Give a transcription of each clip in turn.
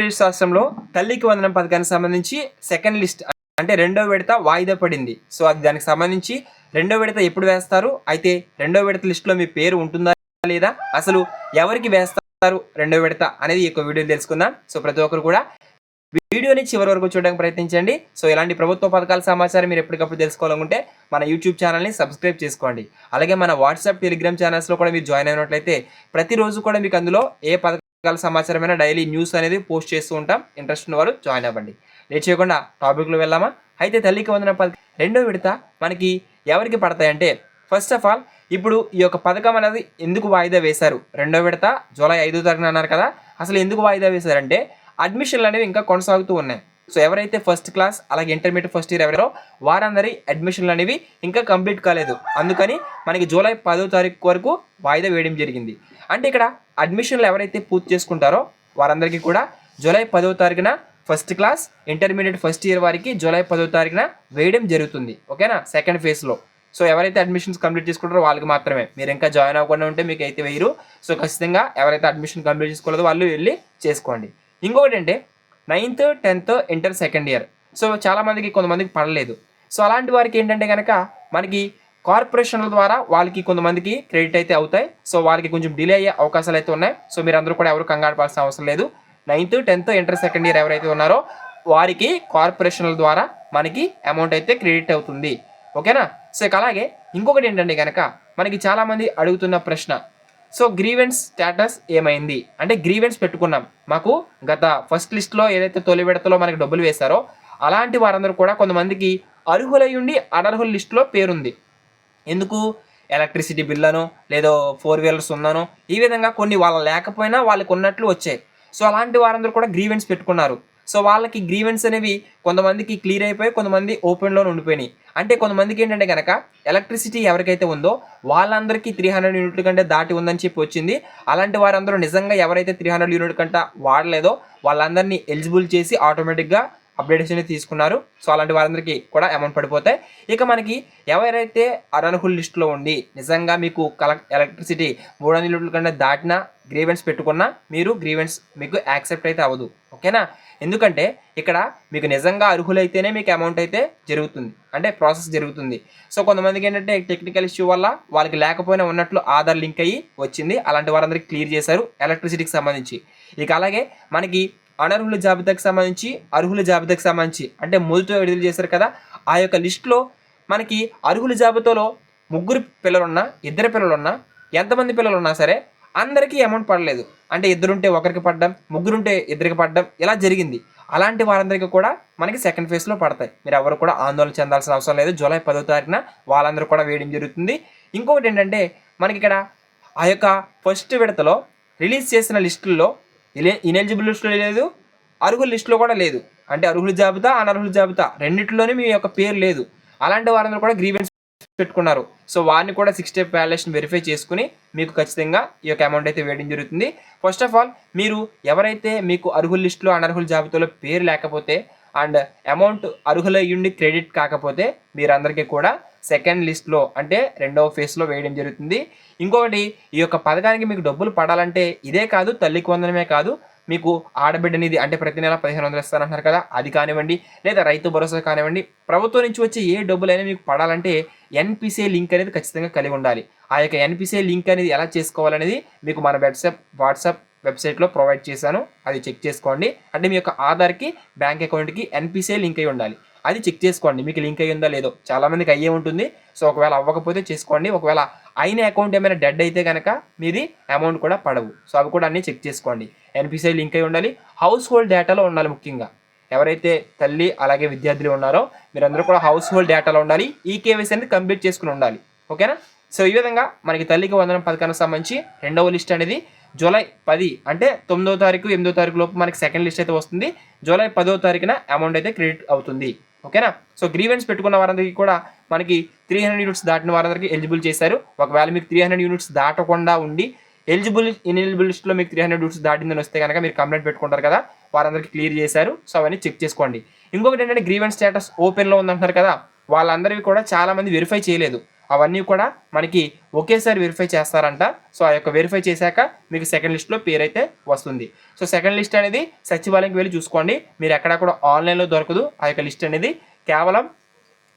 ఆంధ్రప్రదేశ్ రాష్ట్రంలో తల్లికి వందనం పథకానికి సంబంధించి సెకండ్ లిస్ట్ అంటే రెండో విడత వాయిదా పడింది. సో అది దానికి సంబంధించి రెండో విడత ఎప్పుడు వేస్తారు? అయితే రెండో విడత లిస్టులో మీ పేరు ఉంటుందా లేదా? అసలు ఎవరికి వేస్తారు రెండో విడత అనేది ఈ యొక్క వీడియో తెలుసుకుందాం. సో ప్రతి ఒక్కరు కూడా వీడియోని చివరి వరకు చూడడానికి ప్రయత్నించండి. సో ఇలాంటి ప్రభుత్వ పథకాల సమాచారం మీరు ఎప్పటికప్పుడు తెలుసుకోవాలనుకుంటే మన యూట్యూబ్ ఛానల్ని సబ్స్క్రైబ్ చేసుకోండి. అలాగే మన వాట్సాప్ టెలిగ్రామ్ ఛానల్స్లో కూడా మీరు జాయిన్ అయినట్లయితే ప్రతిరోజు కూడా మీకు అందులో ఏ పథకాల సమాచారమైన డైలీ న్యూస్ అనేది పోస్ట్ చేస్తూ ఉంటాం. ఇంట్రెస్ట్ ఉన్న వారు జాయిన్ అవ్వండి. లేట్ చేయకుండా టాపిక్లో వెళ్ళామా అయితే తల్లికి వందన పథకం రెండో విడత మనకి ఎవరికి పడతాయంటే ఫస్ట్ ఆఫ్ ఆల్ ఇప్పుడు ఈ యొక్క పథకం అనేది ఎందుకు వాయిదా వేశారు? రెండో విడత జూలై ఐదో తారీఖున అన్నారు కదా. అసలు ఎందుకు వాయిదా వేశారంటే అడ్మిషన్లు అనేవి ఇంకా కొనసాగుతూ ఉన్నాయి. సో ఎవరైతే ఫస్ట్ క్లాస్ అలాగే ఇంటర్మీడియట్ ఫస్ట్ ఇయర్ ఎవరో వారందరి అడ్మిషన్లు అనేవి ఇంకా కంప్లీట్ కాలేదు. అందుకని మనకి జూలై పదో తారీఖు వరకు వాయిదా వేయడం జరిగింది. అంటే ఇక్కడ అడ్మిషన్లు ఎవరైతే పూర్తి చేసుకుంటారో వారందరికీ కూడా జూలై పదో తారీఖున first class intermediate first year వారికి జూలై పదో తారీఖున వేయడం జరుగుతుంది. ఓకేనా? సెకండ్ ఫేజ్లో సో ఎవరైతే అడ్మిషన్స్ కంప్లీట్ చేసుకుంటారో వాళ్ళకి మాత్రమే. మీరు ఇంకా జాయిన్ అవ్వకుండా ఉంటే మీకు అయితే వేయరు. సో ఖచ్చితంగా ఎవరైతే అడ్మిషన్ కంప్లీట్ చేసుకోలేదో వాళ్ళు వెళ్ళి చేసుకోండి. ఇంకొకటి అంటే ninth tenth inter second year. So చాలామందికి కొంతమందికి పడలేదు. సో అలాంటి వారికి ఏంటంటే కనుక మనకి కార్పొరేషన్ల ద్వారా వాళ్ళకి కొంతమందికి క్రెడిట్ అయితే అవుతాయి. సో వాళ్ళకి కొంచెం డిలే అయ్యే అవకాశాలు అయితే ఉన్నాయి. సో మీరు అందరూ కూడా ఎవరు కంగారు పడాల్సిన అవసరం లేదు. Ninth tenth inter second year ఎవరైతే ఉన్నారో వారికి కార్పొరేషన్ల ద్వారా మనకి అమౌంట్ అయితే క్రెడిట్ అవుతుంది. ఓకేనా? సో అలాగే ఇంకొకటి ఏంటంటే కనుక మనకి చాలామంది అడుగుతున్న ప్రశ్న సో గ్రీవెన్స్ స్టేటస్ ఏమైంది? అంటే గ్రీవెన్స్ పెట్టుకున్నాం. మాకు గత ఫస్ట్ లిస్ట్లో ఏదైతే తొలి విడతలో మనకి డబ్బులు వేశారో అలాంటి వారందరూ కూడా కొంతమందికి అర్హులై ఉండి అనర్హుల లిస్టులో పేరుంది. ఎందుకు? ఎలక్ట్రిసిటీ బిల్లను లేదో ఫోర్ వీలర్స్ ఉందనో ఈ విధంగా కొన్ని వాళ్ళ లేకపోయినా వాళ్ళకి ఉన్నట్లు వచ్చాయి. సో అలాంటి వారందరూ కూడా గ్రీవెన్స్ పెట్టుకున్నారు. సో వాళ్ళకి గ్రీవెన్స్ అనేవి కొంతమందికి క్లియర్ అయిపోయి కొంతమంది ఓపెన్లో ఉండిపోయినాయి. అంటే కొంతమందికి ఏంటంటే కనుక ఎలక్ట్రిసిటీ ఎవరికైతే ఉందో వాళ్ళందరికీ త్రీ హండ్రెడ్ యూనిట్ల కంటే దాటి ఉందని చెప్పి వచ్చింది. అలాంటి వారందరూ నిజంగా ఎవరైతే త్రీ హండ్రెడ్ యూనిట్ కంటే వాడలేదో వాళ్ళందరినీ ఎలిజిబుల్ చేసి ఆటోమేటిక్గా అప్డేట్స్ అనేది తీసుకున్నారు. సో అలాంటి వారందరికీ కూడా అమౌంట్ పడిపోతాయి. ఇక మనకి ఎవరైతే అనర్హుల్ లిస్టులో ఉండి నిజంగా మీకు కల ఎలక్ట్రిసిటీ మూడు వందల యూనిట్ల కంటే దాటిన గ్రీవెన్స్ పెట్టుకున్నా మీరు గ్రీవెన్స్ మీకు యాక్సెప్ట్ అయితే అవ్వదు. ఓకేనా ఎందుకంటే ఇక్కడ మీకు నిజంగా అర్హులైతేనే మీకు అమౌంట్ అయితే జరుగుతుంది. అంటే ప్రాసెస్ జరుగుతుంది. సో కొంతమందికి ఏంటంటే టెక్నికల్ ఇష్యూ వల్ల వాళ్ళకి లేకపోయినా ఉన్నట్లు ఆధార్ లింక్ అయ్యి వచ్చింది. అలాంటి వారందరికీ క్లియర్ చేశారు ఎలక్ట్రిసిటీకి సంబంధించి. ఇక అలాగే మనకి అనర్హుల జాబితాకి సంబంధించి అర్హుల జాబితాకి సంబంధించి అంటే మొదట విడుదల చేశారు కదా ఆ యొక్క లిస్టులో మనకి అర్హుల జాబితాలో ముగ్గురు పిల్లలున్నా ఇద్దరు పిల్లలున్నా ఎంతమంది పిల్లలు ఉన్నా సరే అందరికీ అమౌంట్ పడలేదు. అంటే ఇద్దరుంటే ఒకరికి పడ్డం ముగ్గురుంటే ఇద్దరికి పడ్డం ఇలా జరిగింది. అలాంటి వారందరికీ కూడా మనకి సెకండ్ ఫేజ్లో పడతాయి. మీరు ఎవరు కూడా ఆందోళన చెందాల్సిన అవసరం లేదు. జూలై పదో తారీఖున వాళ్ళందరూ కూడా వేయడం జరుగుతుంది. ఇంకొకటి ఏంటంటే మనకి ఇక్కడ ఆ యొక్క ఫస్ట్ విడతలో రిలీజ్ చేసిన లిస్టుల్లో ఇనెలిజిబుల్ లిస్టులో లేదు. అర్హుల లిస్టులో కూడా లేదు. అంటే అర్హుల జాబితా అనర్హుల జాబితా రెండింటిలోనే మీ యొక్క పేరు లేదు. అలాంటి వారందరూ కూడా గ్రీవెన్స్ పెట్టుకున్నారు. సో వారిని కూడా సిక్స్ స్టెప్ వ్యాలేషన్ వెరిఫై చేసుకుని మీకు ఖచ్చితంగా ఈ యొక్క అమౌంట్ అయితే వేయడం జరుగుతుంది. ఫస్ట్ ఆఫ్ ఆల్ మీరు ఎవరైతే మీకు అర్హుల లిస్టులో అనర్హుల జాబితాలో పేరు లేకపోతే అండ్ అమౌంట్ అర్హులయ్యుండి క్రెడిట్ కాకపోతే మీరందరికీ కూడా సెకండ్ లిస్ట్లో అంటే రెండవ ఫేజ్లో వేయడం జరుగుతుంది. ఇంకొకటి ఈ యొక్క పథకానికి మీకు డబ్బులు పడాలంటే ఇదే కాదు తల్లికి వందనమే కాదు మీకు ఆడబిడ్డనిది అంటే ప్రతి నెల పదిహేను వందలు ఇస్తారంటున్నారు కదా అది కానివ్వండి లేదా రైతు భరోసా కానివ్వండి ప్రభుత్వం నుంచి వచ్చే ఏ డబ్బులైనా మీకు పడాలంటే ఎన్పిసిఐ లింక్ అనేది ఖచ్చితంగా కలిగి ఉండాలి. ఆ యొక్క ఎన్పిసిఐ లింక్ అనేది ఎలా చేసుకోవాలనేది మీకు మన వెబ్సైట్ వాట్సాప్ వెబ్సైట్లో ప్రొవైడ్ చేశాను. అది చెక్ చేసుకోండి. అంటే మీ యొక్క ఆధార్కి బ్యాంక్ అకౌంట్కి ఎన్పిసిఐ లింక్ అయి ఉండాలి. అది చెక్ చేసుకోండి. మీకు లింక్ అయ్యి ఉందా లేదో చాలామందికి అయ్యే ఉంటుంది. సో ఒకవేళ అవ్వకపోతే చేసుకోండి. ఒకవేళ అయిన అకౌంట్ ఏమైనా డెడ్ అయితే కనుక మీది అమౌంట్ కూడా పడవు. సో అవి కూడా అన్నీ చెక్ చేసుకోండి. ఎన్పిసిఐ లింక్ అయి ఉండాలి. హౌస్ హోల్డ్ డేటాలో ఉండాలి ముఖ్యంగా. ఎవరైతే తల్లి అలాగే విద్యార్థులు ఉన్నారో మీరందరూ కూడా హౌస్ హోల్డ్ డేటాలో ఉండాలి. ఈ కేవైసీ అనేది కంప్లీట్ చేసుకుని ఉండాలి. ఓకేనా? సో ఈ విధంగా మనకి తల్లికి వందనం పథకానికి సంబంధించి రెండవ లిస్ట్ అనేది జూలై పది అంటే తొమ్మిదో తారీఖు ఎనిమిదో తారీఖు లోపు మనకి సెకండ్ లిస్ట్ అయితే వస్తుంది. జూలై పదో తారీఖున అమౌంట్ అయితే క్రెడిట్ అవుతుంది. ఓకేనా? సో గ్రీవెన్స్ పెట్టుకున్న వారందరికీ కూడా మనకి త్రీ హండ్రెడ్ యూనిట్స్ దాటిన వారందరికీ ఎలిజిబుల్ చేశారు. ఒకవేళ మీకు త్రీ హండ్రెడ్ యూనిట్స్ దాటకుండా ఉండి ఎలిజిబుల్ ఇన్ఎలిజిబుల్ లిస్ట్లో మీకు త్రీ హండ్రెడ్ యూనిట్స్ దాటిందని వస్తే కనుక మీరు కంప్లైంట్ పెట్టుకుంటారు కదా వారందరికీ క్లియర్ చేశారు. సో అవన్నీ చెక్ చేసుకోండి. ఇంకొకటి ఏంటంటే గ్రీవెన్స్ స్టేటస్ ఓపెన్లో ఉందంటున్నారు కదా వాళ్ళందరివి కూడా చాలా మంది వెరిఫై చేయలేదు. అవన్నీ కూడా మనకి ఒకేసారి వెరిఫై చేస్తారంట. సో ఆ యొక్క వెరిఫై చేశాక మీకు సెకండ్ లిస్ట్లో పేరు అయితే వస్తుంది. సో సెకండ్ లిస్ట్ అనేది సచివాలయంకి వెళ్ళి చూసుకోండి. మీరు ఎక్కడా కూడా ఆన్లైన్లో దొరకదు. ఆ యొక్క లిస్ట్ అనేది కేవలం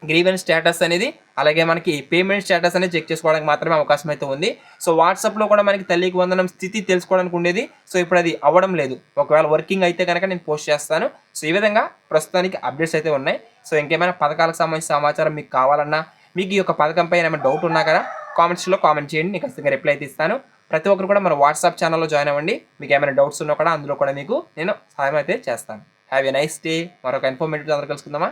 గ్రీవెన్స్ స్టేటస్ అనేది అలాగే మనకి పేమెంట్ స్టేటస్ అనేది చెక్ చేసుకోవడానికి మాత్రమే అవకాశం అయితే ఉంది. సో వాట్సాప్లో కూడా మనకి తల్లికి వందనం స్థితి తెలుసుకోవడానికి ఉండేది. సో ఇప్పుడు అది అవ్వడం లేదు. ఒకవేళ వర్కింగ్ అయితే కనుక నేను పోస్ట్ చేస్తాను. సో ఈ విధంగా ప్రస్తుతానికి అప్డేట్స్ అయితే ఉన్నాయి. సో ఇంకేమైనా పథకాలకు సంబంధించిన సమాచారం మీకు కావాలన్నా మీకు ఈ యొక్క పథకంపై ఏమైనా డౌట్ ఉన్నా కదా కామెంట్స్లో కామెంట్ చేయండి. నేను ఖచ్చితంగా రిప్లై అయితే ఇస్తాను ప్రతి ఒక్కరు కూడా మన వాట్సాప్ ఛానల్లో జాయిన్ అవ్వండి. మీకు ఏమైనా డౌట్స్ ఉన్నా కూడా అందులో కూడా మీకు నేను సహాయం అయితే చేస్తాను. హ్యావ్ ఎ నైస్ డే మరొక ఇన్ఫర్మేటివ్ అందరూ కలుసుకుందామా?